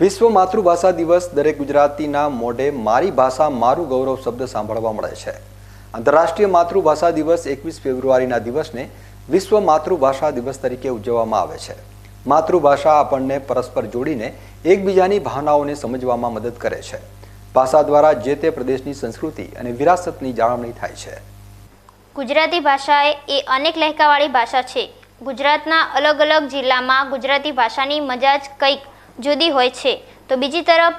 વિશ્વ માતૃભાષા દિવસ દરેક ગુજરાતીના મોઢે મારી ભાષા, મારું ગૌરવ શબ્દ સાંભળવા મળે છે. આંતરરાષ્ટ્રીય માતૃભાષા દિવસ એકવીસ ફેબ્રુઆરીના દિવસને વિશ્વ માતૃભાષા દિવસ તરીકે ઉજવવામાં આવે છે. માતૃભાષા આપણને પરસ્પર જોડીને એકબીજાની ભાવનાઓને સમજવામાં મદદ કરે છે. ભાષા દ્વારા જે તે પ્રદેશની સંસ્કૃતિ અને વિરાસતની જાળવણી થાય છે. ગુજરાતી ભાષા એ અનેક લહેકાવાળી ભાષા છે. ગુજરાતના અલગ અલગ જિલ્લામાં ગુજરાતી ભાષાની મજા જ કંઈક જુદી હોય છે. તો બીજી તરફ,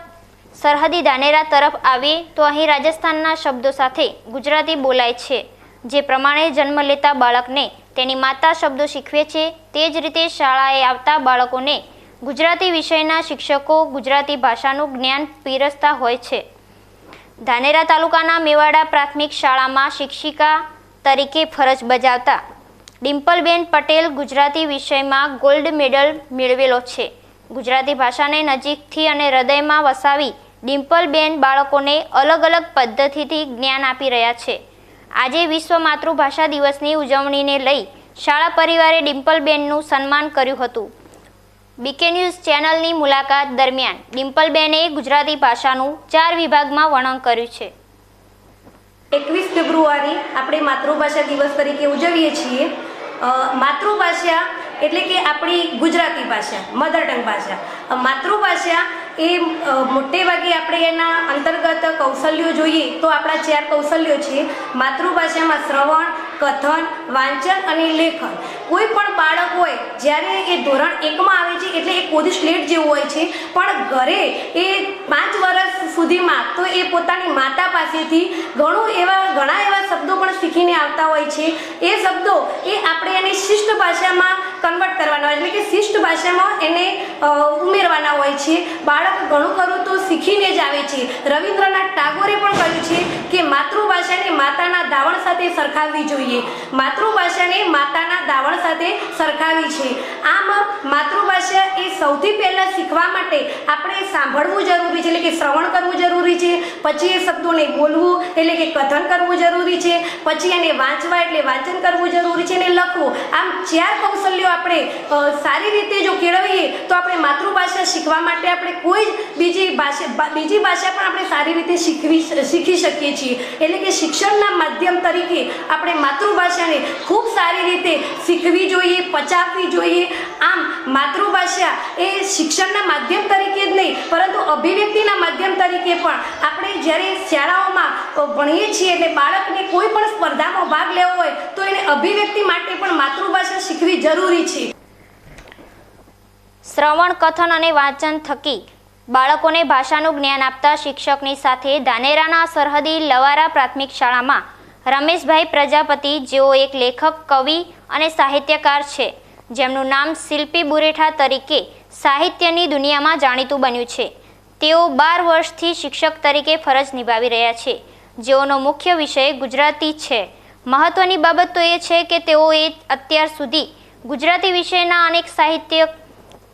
સરહદી ધાનેરા તરફ આવીએ, તો અહીં રાજસ્થાનના શબ્દો સાથે ગુજરાતી બોલાય છે. જે પ્રમાણે જન્મ લેતા બાળકને તેની માતા શબ્દો શીખવે છે, તે જ રીતે શાળાએ આવતા બાળકોને ગુજરાતી વિષયના શિક્ષકો ગુજરાતી ભાષાનું જ્ઞાન પીરસતા હોય છે. ધાનેરા તાલુકાના મેવાડા પ્રાથમિક શાળામાં શિક્ષિકા તરીકે ફરજ બજાવતા ડિમ્પલબેન પટેલ ગુજરાતી વિષયમાં ગોલ્ડ મેડલ મેળવેલો છે. ગુજરાતી ભાષાને નજીકથી અને હૃદયમાં વસાવી ડિમ્પલબેન બાળકોને અલગ અલગ પદ્ધતિથી જ્ઞાન આપી રહ્યા છે. આજે વિશ્વ માતૃભાષા દિવસની ઉજવણીને લઈ શાળા પરિવારે ડિમ્પલબેનનું સન્માન કર્યું હતું. બીકે ન્યૂઝ ચેનલની મુલાકાત દરમિયાન ડિમ્પલબેને ગુજરાતી ભાષાનું ચાર વિભાગમાં વર્ણન કર્યું છે. એકવીસ ફેબ્રુઆરી આપણે માતૃભાષા દિવસ તરીકે ઉજવીએ છીએ. માતૃભાષા એટલે કે આપણી ગુજરાતી ભાષા મધર ટંગ ભાષા. માતૃભાષા એ મોટે ભાગે આપણે એના અંતર્ગત કૌશલ્યો જોઈએ તો આપણા ચાર કૌશલ્યો છે. માતૃભાષામાં શ્રવણ, કથન, વાંચન અને લેખન. કોઈ પણ બાળક હોય, જ્યારે એ ધોરણ એકમાં આવે છે, એટલે એ કોદી સ્લેટ જેવું હોય છે. પણ ઘરે એ પાંચ વર્ષ સુધીમાં તો એ પોતાની માતા પાસેથી ઘણું એવા, ઘણા એવા શબ્દો પણ શીખીને આવતા હોય છે. એ શબ્દો એ આપણે એને શિષ્ટ ભાષામાં કન્વર્ટ કરવાના હોય. એટલે કે શિષ્ટ ભાષામાં એને અ, ઉમેરવાના હોય છે. બાળક ઘણું ખરું તો શીખીને જ આવે છે. રવિન્દ્રનાથ ટાગોરે પણ કહ્યું છે કે માતૃભાષાને માતાના દાવણ સાથે સરખાવવી જોઈએ. માતૃભાષાને માતાના દાવણ સાથે સરખાવી છે. આમ માતૃભાષા એ સૌથી પહેલાં શીખવા માટે આપણે સાંભળવું જરૂરી છે એટલે કે શ્રવણ કરવું જરૂરી છે પછી એ શબ્દોને બોલવું એટલે કે કથન કરવું જરૂરી છે પછી એને વાંચવા એટલે વાંચન કરવું જરૂરી છે અને લખવું. આમ ચાર કૌશલ્યો આપણે સારી રીતે જો કેળવીએ તો આપણે માતૃભાષા શીખવા માટે આપણે કોઈ જ બીજી ભાષા બીજી ભાષા પણ આપણે સારી રીતે શીખવી શીખી શકીએ છીએ. એટલે કે શિક્ષણના માધ્યમ તરીકે આપણે માતૃભાષાને ખૂબ સારી રીતે શીખવી જોઈએ, પચાવવી જોઈએ. આમ, માતૃભાષા એ શિક્ષણના માધ્યમ તરીકે જ નહીં, પરંતુ અભિવ્યક્તિના માધ્યમ તરીકે પણ આપણે જ્યારે શાળાઓમાં ભણીએ છીએ એટલે બાળકને કોઈ પણ સ્પર્ધામાં ભાગ લેવો હોય, તો એને અભિવ્યક્તિ માટે પણ માતૃભાષા શીખવી જરૂરી છે. શ્રવણ, કથન અને વાંચન થકી બાળકોને ભાષાનું જ્ઞાન આપતા શિક્ષકની સાથે ધાનેરાના સરહદી લવારા પ્રાથમિક શાળામાં રમેશભાઈ પ્રજાપતિ, જેઓ એક લેખક, કવિ અને સાહિત્યકાર છે. જેમનું નામ શિલ્પી બુરેઠા તરીકે સાહિત્યની દુનિયામાં જાણીતું બન્યું છે. તેઓ બાર વર્ષથી શિક્ષક તરીકે ફરજ નિભાવી રહ્યા છે. જેઓનો મુખ્ય વિષય ગુજરાતી છે. મહત્વની બાબત તો એ છે કે તેઓએ અત્યાર સુધી ગુજરાતી વિષયના અનેક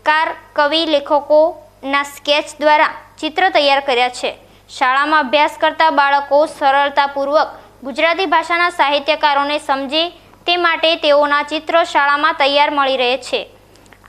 સાહિત્યકાર કવિ, લેખકોના સ્કેચ દ્વારા ચિત્ર તૈયાર કર્યા છે. શાળામાં અભ્યાસ કરતા બાળકો સરળતાપૂર્વક ગુજરાતી ભાષાના સાહિત્યકારોને સમજે તે માટે તેઓના ચિત્ર શાળામાં તૈયાર મળી રહે છે.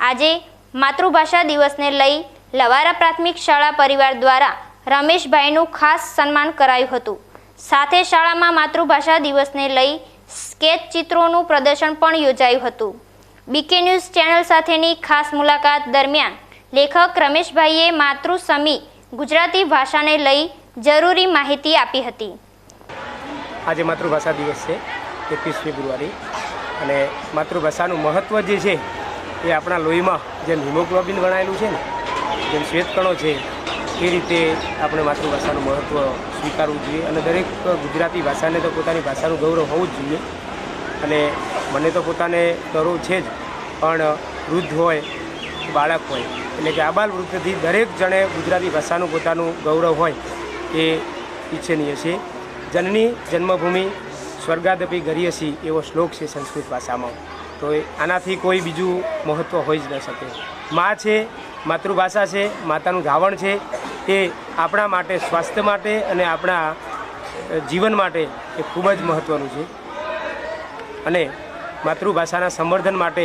આજે માતૃભાષા દિવસને લઈ લવારા પ્રાથમિક શાળા પરિવાર દ્વારા રમેશભાઈનું ખાસ સન્માન કરાયું હતું. સાથે શાળામાં માતૃભાષા દિવસને લઈ સ્કેચ ચિત્રોનું પ્રદર્શન પણ યોજાયું હતું. બીકે ન્યૂઝ ચેનલ સાથેની ખાસ મુલાકાત દરમિયાન લેખક રમેશભાઈએ માતૃસમી ગુજરાતી ભાષાને લઈ જરૂરી માહિતી આપી હતી. આજે માતૃભાષા દિવસ છે એકવીસ ફેબ્રુઆરી. અને માતૃભાષાનું મહત્ત્વ જે છે, એ આપણા લોહીમાં જેમ હિમોગ્લોબિન વણાયેલું છે ને, જેમ શ્વેતકણો છે, એ રીતે આપણે માતૃભાષાનું મહત્ત્વ સ્વીકારવું જોઈએ. અને દરેક ગુજરાતી ભાષાને તો પોતાની ભાષાનું ગૌરવ હોવું જ જોઈએ. અને મને તો પોતાને ગૌરવ છે જ. પણ વૃદ્ધ હોય, બાળક હોય. એટલે કે આબાલ વૃદ્ધથી દરેક જણે ગુજરાતી ભાષાનું પોતાનું ગૌરવ હોય એ ઈચ્છનીય છે. જનની જન્મભૂમિ સ્વર્ગાદપી ગરિયસી એવો શ્લોક છે સંસ્કૃત ભાષામાં. તો આનાથી કોઈ બીજું મહત્ત્વ હોઈ જ ન શકે. મા છે, માતૃભાષા છે, માતાનું ધાવણ છે, એ આપણા માટે સ્વાસ્થ્ય માટે અને આપણા જીવન માટે એ ખૂબ જ મહત્ત્વનું છે. અને માતૃભાષાના સંવર્ધન માટે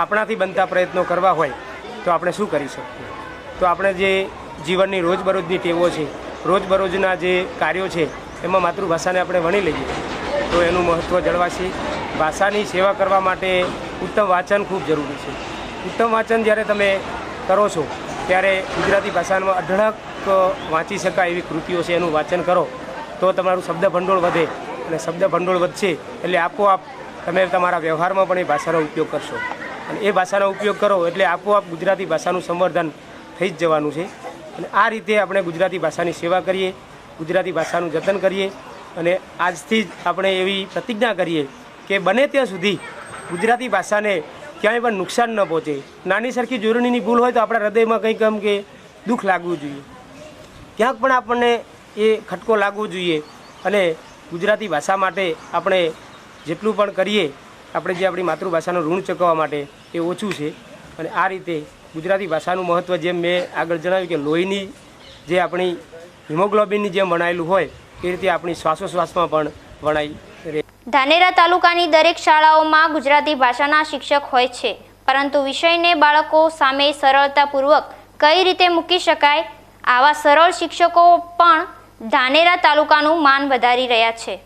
આપણાથી બનતા પ્રયત્નો કરવા હોય તો આપણે શું કરી શકીએ? તો આપણે જે જીવનની રોજબરોજની ટેવો છે, રોજબરોજના જે કાર્યો છે, એમાં માતૃભાષાને આપણે વણી લઈએ. તો એનું મહત્ત્વ જળવાશે. ભાષાની સેવા કરવા માટે ઉત્તમ વાંચન ખૂબ જરૂરી છે. ઉત્તમ વાંચન જ્યારે તમે કરો છો, ત્યારે ગુજરાતી ભાષામાં અઢળક વાંચી શકાય એવી કૃતિઓ છે એનું વાંચન કરો. તો તમારું શબ્દ ભંડોળ વધે અને શબ્દ ભંડોળ વધશે એટલે આપોઆપ તમે તમારા વ્યવહારમાં પણ એ ભાષાનો ઉપયોગ કરશો. અને એ ભાષાનો ઉપયોગ કરો એટલે આપોઆપ ગુજરાતી ભાષાનું સંવર્ધન થઈ જ જવાનું છે. અને આ રીતે આપણે ગુજરાતી ભાષાની સેવા કરીએ, ગુજરાતી ભાષાનું જતન કરીએ અને આજથી જ આપણે એવી પ્રતિજ્ઞા કરીએ કે બને ત્યાં સુધી ગુજરાતી ભાષાને ક્યાંય પણ નુકસાન ન પહોંચે. નાની સરખી જોડણીની ભૂલ હોય તો આપણા હૃદયમાં કંઈક એમ કે દુઃખ લાગવું જોઈએ. ક્યાંક પણ આપણને એ ખટકો લાગવો જોઈએ અને ગુજરાતી ભાષા માટે આપણે જેટલું પણ કરીએ આપણે જે આપણી માતૃભાષાનું ઋણ ચૂકવવા માટે એ ઓછું છે. અને આ રીતે ગુજરાતી ભાષાનું મહત્ત્વ જેમ મેં આગળ જણાવ્યું કે લોહીની જે આપણી હિમોગ્લોબિનની જેમ વણાયેલું હોય, એ રીતે આપણી શ્વાસોશ્વાસમાં પણ વણાઈ રહે. ધાનેરા તાલુકાની દરેક શાળાઓમાં ગુજરાતી ભાષાના શિક્ષક હોય છે. પરંતુ વિષયને બાળકો સામે સરળતાપૂર્વક કઈ રીતે મૂકી શકાય, આવા સરળ શિક્ષકો પણ ધાનેરા તાલુકાનું માન વધારી રહ્યા છે.